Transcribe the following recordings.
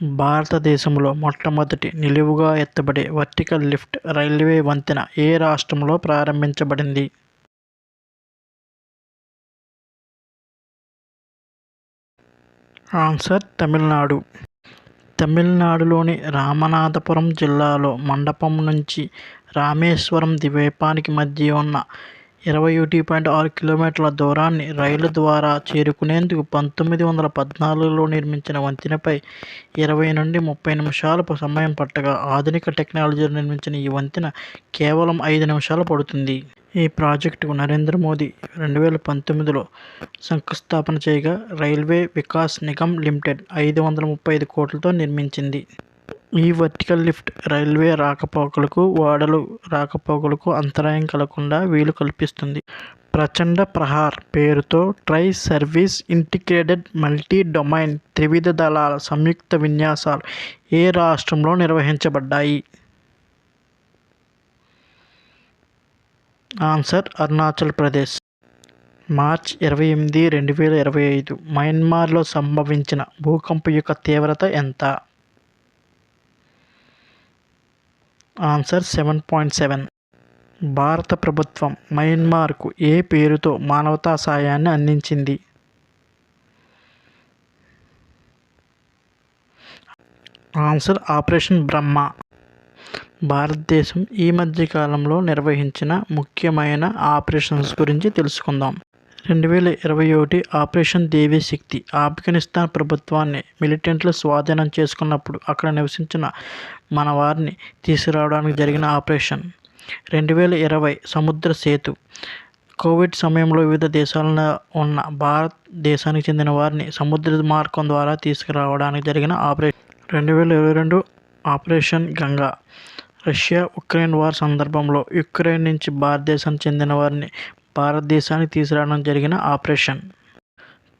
భారతదేశంలో మొట్టమొదటి నిలువుగా ఎత్తబడే వర్టికల్ లిఫ్ట్ రైల్వే వంతెన ఏ రాష్ట్రంలో ప్రారంభించబడింది? ఆన్సర్ తమిళనాడు. తమిళనాడులోని రామనాథపురం జిల్లాలో మండపం నుంచి రామేశ్వరం ద్వీపానికి మధ్య ఉన్న ఇరవై ఒకటి పాయింట్ ఆరు కిలోమీటర్ల దూరాన్ని రైలు ద్వారా చేరుకునేందుకు పంతొమ్మిది వందల పద్నాలుగులో నిర్మించిన వంతెనపై ఇరవై నుండి ముప్పై నిమిషాల సమయం పట్టగా ఆధునిక టెక్నాలజీతో నిర్మించిన ఈ వంతెన కేవలం ఐదు నిమిషాలు పడుతుంది. ఈ ప్రాజెక్టుకు నరేంద్ర మోదీ రెండు వేల పంతొమ్మిదిలో శంకుస్థాపన చేయగా రైల్వే వికాస్ నిగమ్ లిమిటెడ్ ఐదు వందల ముప్పై ఐదు కోట్లతో నిర్మించింది. ఈ వర్టికల్ లిఫ్ట్ రైల్వే రాకపోకలకు ఓడలు రాకపోకలకు అంతరాయం కలగకుండా వీలు కల్పిస్తుంది. ప్రచండ ప్రహార్ పేరుతో tri service integrated multi domain త్రివిధ దళాల సంయుక్త విన్యాసాలు ఏ రాష్ట్రంలో నిర్వహించబడ్డాయి? ఆన్సర్ అరుణాచల్ ప్రదేశ్. మార్చ్ ఇరవై ఎనిమిది రెండు వేల ఇరవై ఐదు. మయన్మార్లో సంభవించిన భూకంపం యొక్క తీవ్రత ఎంత? Answer seven point seven. భారత ప్రభుత్వం మయన్మార్కు ఏ పేరుతో మానవతా సాయాన్ని అందించింది? Answer operation Brahma. భారతదేశం ఈ మధ్య కాలంలో నిర్వహించిన ముఖ్యమైన ఆపరేషన్స్ గురించి తెలుసుకుందాం. రెండు వేల ఇరవై ఒకటి ఆపరేషన్ దేవీ శక్తి ఆఫ్ఘనిస్తాన్ ప్రభుత్వాన్ని మిలిటెంట్లు స్వాధీనం చేసుకున్నప్పుడు అక్కడ నివసించిన మన వారిని తీసుకురావడానికి జరిగిన ఆపరేషన్. రెండు వేల ఇరవై సముద్ర సేతు కోవిడ్ సమయంలో వివిధ దేశాలలో ఉన్న భారతదేశానికి చెందిన వారిని సముద్ర మార్గం ద్వారా తీసుకురావడానికి జరిగిన ఆపరేషన్. రెండు వేల ఇరవై రెండు operation Ganga Russia Ukraine war సందర్భంలో యుక్రెయిన్ నుంచి భారతదేశానికి చెందిన వారిని భారతదేశానికి తీసుకురావడం జరిగిన ఆపరేషన్.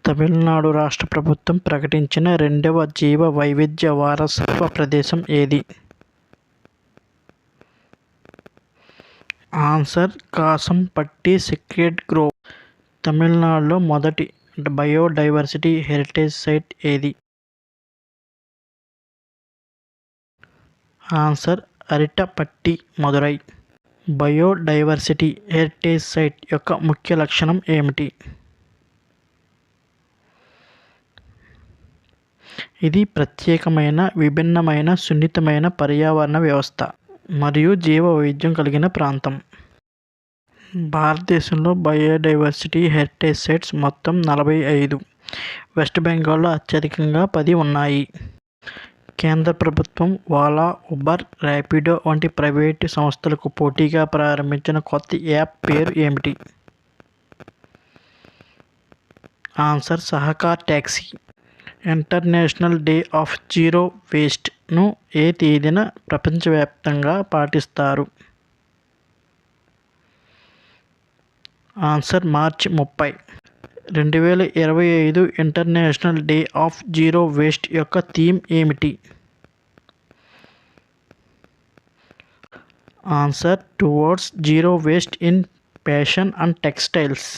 తమిళనాడు రాష్ట్ర ప్రభుత్వం ప్రకటించిన రెండవ జీవ వైవిధ్య వారసత్వ ప్రదేశం ఏది? Answer Kasampatti secret grove. తమిళనాడులో మొదటి బయోడైవర్సిటీ హెరిటేజ్ సైట్ ఏది? Answer Arittapatti Madurai biodiversity heritage site యొక్క ముఖ్య లక్షణం ఏమిటి? ఇది ప్రత్యేకమైన విభిన్నమైన సున్నితమైన పర్యావరణ వ్యవస్థ మరియు జీవ వైవిధ్యం కలిగిన ప్రాంతం. భారతదేశంలో బయోడైవర్సిటీ హెరిటేజ్ సైట్స్ మొత్తం నలభై ఐదు. వెస్ట్ బెంగాల్లో అత్యధికంగా పది ఉన్నాయి. కేంద్ర ప్రభుత్వం ఓలా ఉబర్ ర్యాపిడో వంటి ప్రైవేటు సంస్థలకు పోటీగా ప్రారంభించిన కొత్త యాప్ పేరు ఏమిటి? Answer Sahakar taxi international day of zero వేస్ట్ను ఏ తేదీన ప్రపంచవ్యాప్తంగా పాటిస్తారు? ఆన్సర్ మార్చి ముప్పై. రెండు వేల ఇరవై ఐదు international day of zero waste యొక్క థీమ్ ఏమిటి? Answer towards zero waste in fashion and textiles.